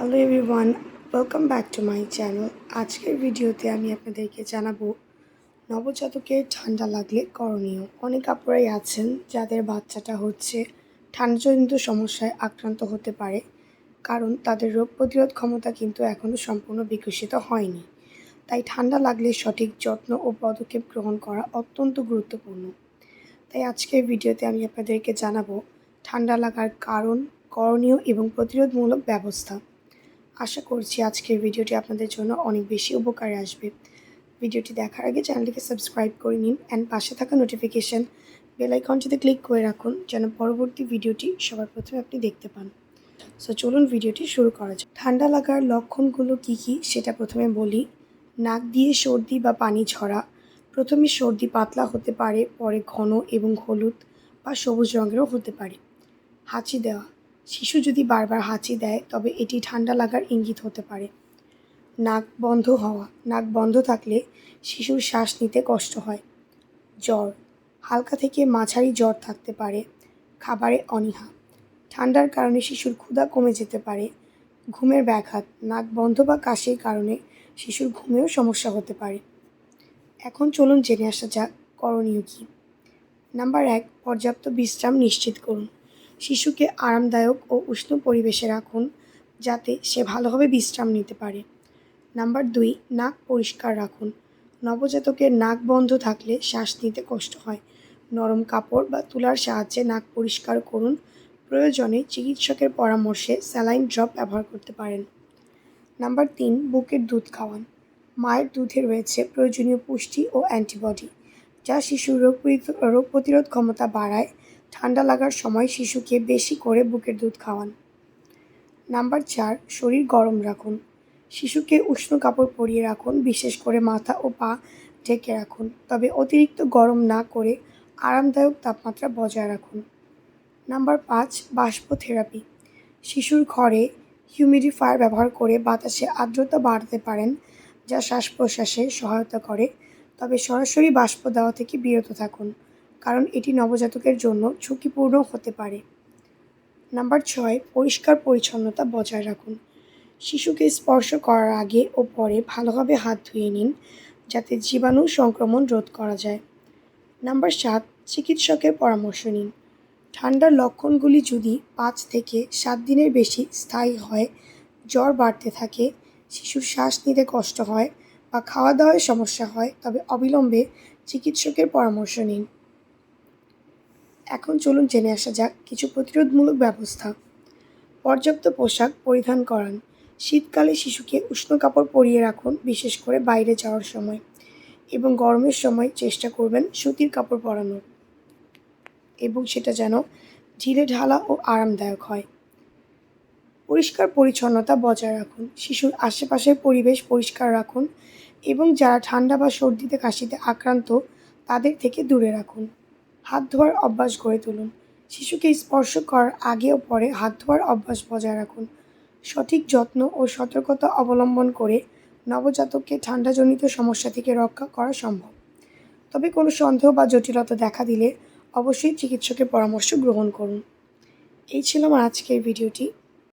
Hello everyone welcome back to my channel আজকের ভিডিওতে আমি আপনাদেরকে জানাব নবজাতকের ঠান্ডা লাগলে করণীয়। অনেক আপুরাই আছেন যাদের বাচ্চাটা হচ্ছে ঠান্ডাজনিত সমস্যায় আক্রান্ত হতে পারে, কারণ তাদের রোগ প্রতিরোধ ক্ষমতা কিন্তু এখনও সম্পূর্ণ বিকশিত হয়নি। তাই ঠান্ডা লাগলে সঠিক যত্ন ও পদক্ষেপ গ্রহণ করা অত্যন্ত গুরুত্বপূর্ণ। তাই আজকের ভিডিওতে আমি আপনাদেরকে জানাব, ঠান্ডা লাগার কারণ, করণীয় এবং প্রতিরোধমূলক ব্যবস্থা। আশা করছি আজকের ভিডিওটি আপনাদের জন্য অনেক বেশি উপকারে আসবে। ভিডিওটি দেখার আগে চ্যানেলটিকে সাবস্ক্রাইব করে নিন অ্যান্ড পাশে থাকা নোটিফিকেশান বেল আইকনটিতে ক্লিক করে রাখুন যেন পরবর্তী ভিডিওটি সবার প্রথমে আপনি দেখতে পান। সো চলুন ভিডিওটি শুরু করা যাক। ঠান্ডা লাগার লক্ষণগুলো কী কী সেটা প্রথমে বলি। নাক দিয়ে সর্দি বা পানি ঝরা প্রথমে সর্দি পাতলা হতে পারে, পরে ঘন এবং হলুদ বা সবুজ রঙেরও হতে পারে। হাঁচি দেওয়া। শিশু যদি বারবার হাঁচি দেয়, তবে এটি ঠান্ডা লাগার ইঙ্গিত হতে পারে। নাক বন্ধ হওয়া। নাক বন্ধ থাকলে শিশুর শ্বাস নিতে কষ্ট হয়। জ্বর। হালকা থেকে মাঝারি জ্বর থাকতে পারে। খাবারে অনীহা। ঠান্ডার কারণে শিশুর ক্ষুধা কমে যেতে পারে। ঘুমের ব্যাঘাত। নাক বন্ধ বা কাশির কারণে শিশুর ঘুমেও সমস্যা হতে পারে। এখন চলুন জেনে আসা যাক করণীয় কী। নাম্বার এক, পর্যাপ্ত বিশ্রাম নিশ্চিত করুন। শিশুকে আরামদায়ক ও উষ্ণ পরিবেশে রাখুন যাতে সে ভালোভাবে বিশ্রাম নিতে পারে। নাম্বার দুই, নাক পরিষ্কার রাখুন। নবজাতকের নাক বন্ধ থাকলে শ্বাস নিতে কষ্ট হয়। নরম কাপড় বা তুলার সাহায্যে নাক পরিষ্কার করুন। প্রয়োজনে চিকিৎসকের পরামর্শে স্যালাইন ড্রপ ব্যবহার করতে পারেন। নাম্বার তিন, বুকের দুধ খাওয়ান। মায়ের দুধে রয়েছে প্রয়োজনীয় পুষ্টি ও অ্যান্টিবডি, যা শিশুর রোগ রোগ প্রতিরোধ ক্ষমতা বাড়ায় ঠান্ডা লাগার সময় শিশুকে বেশি করে বুকের দুধ খাওয়ান। নাম্বার চার, শরীর গরম রাখুন। শিশুকে উষ্ণ কাপড় পরিয়ে রাখুন, বিশেষ করে মাথা ও পা ঢেকে রাখুন। তবে অতিরিক্ত গরম না করে আরামদায়ক তাপমাত্রা বজায় রাখুন। নাম্বার পাঁচ বাষ্প থেরাপি শিশুর ঘরে হিউমিডিফায়ার ব্যবহার করে বাতাসে আর্দ্রতা বাড়াতে পারেন, যা শ্বাস প্রশ্বাসে সহায়তা করে। তবে সরাসরি বাষ্প দেওয়া থেকে বিরত থাকুন। কারণ এটি নবজাতকের জন্য ঝুঁকিপূর্ণ হতে পারে। নাম্বার ছয়, পরিষ্কার পরিচ্ছন্নতা বজায় রাখুন। শিশুকে স্পর্শ করার আগে ও পরে ভালোভাবে হাত ধুয়ে নিন যাতে জীবাণু সংক্রমণ রোধ করা যায়। নাম্বার সাত, চিকিৎসকের পরামর্শ নিন। ঠান্ডার লক্ষণগুলি যদি পাঁচ থেকে সাত দিনের বেশি স্থায়ী হয়, জ্বর বাড়তে থাকে, শিশুর শ্বাস নিতে কষ্ট হয় বা খাওয়া দাওয়ায় সমস্যা হয়, তবে অবিলম্বে চিকিৎসকের পরামর্শ নিন। এখন চলুন জেনে আসা যাক কিছু প্রতিরোধমূলক ব্যবস্থা। পর্যাপ্ত পোশাক পরিধান করান। শীতকালে শিশুকে উষ্ণ কাপড় পরিয়ে রাখুন, বিশেষ করে বাইরে যাওয়ার সময়। এবং গরমের সময় চেষ্টা করবেন সুতির কাপড় পরানোর এবং সেটা যেন ঢিলে ঢালা ও আরামদায়ক হয়। পরিষ্কার পরিচ্ছন্নতা বজায় রাখুন। শিশুর আশেপাশের পরিবেশ পরিষ্কার রাখুন এবং যারা ঠান্ডা বা সর্দিতে কাশিতে আক্রান্ত, তাদের থেকে দূরে রাখুন। হাত ধোয়ার অভ্যাস গড়ে তুলুন। শিশুকে স্পর্শ করার আগে ও পরে হাত ধোয়ার অভ্যাস বজায় রাখুন। সঠিক যত্ন ও সতর্কতা অবলম্বন করে নবজাতককে ঠান্ডাজনিত সমস্যা থেকে রক্ষা করা সম্ভব। তবে কোনো সন্দেহ বা জটিলতা দেখা দিলে অবশ্যই চিকিৎসকের পরামর্শ গ্রহণ করুন। এই ছিল আমার আজকের ভিডিওটি।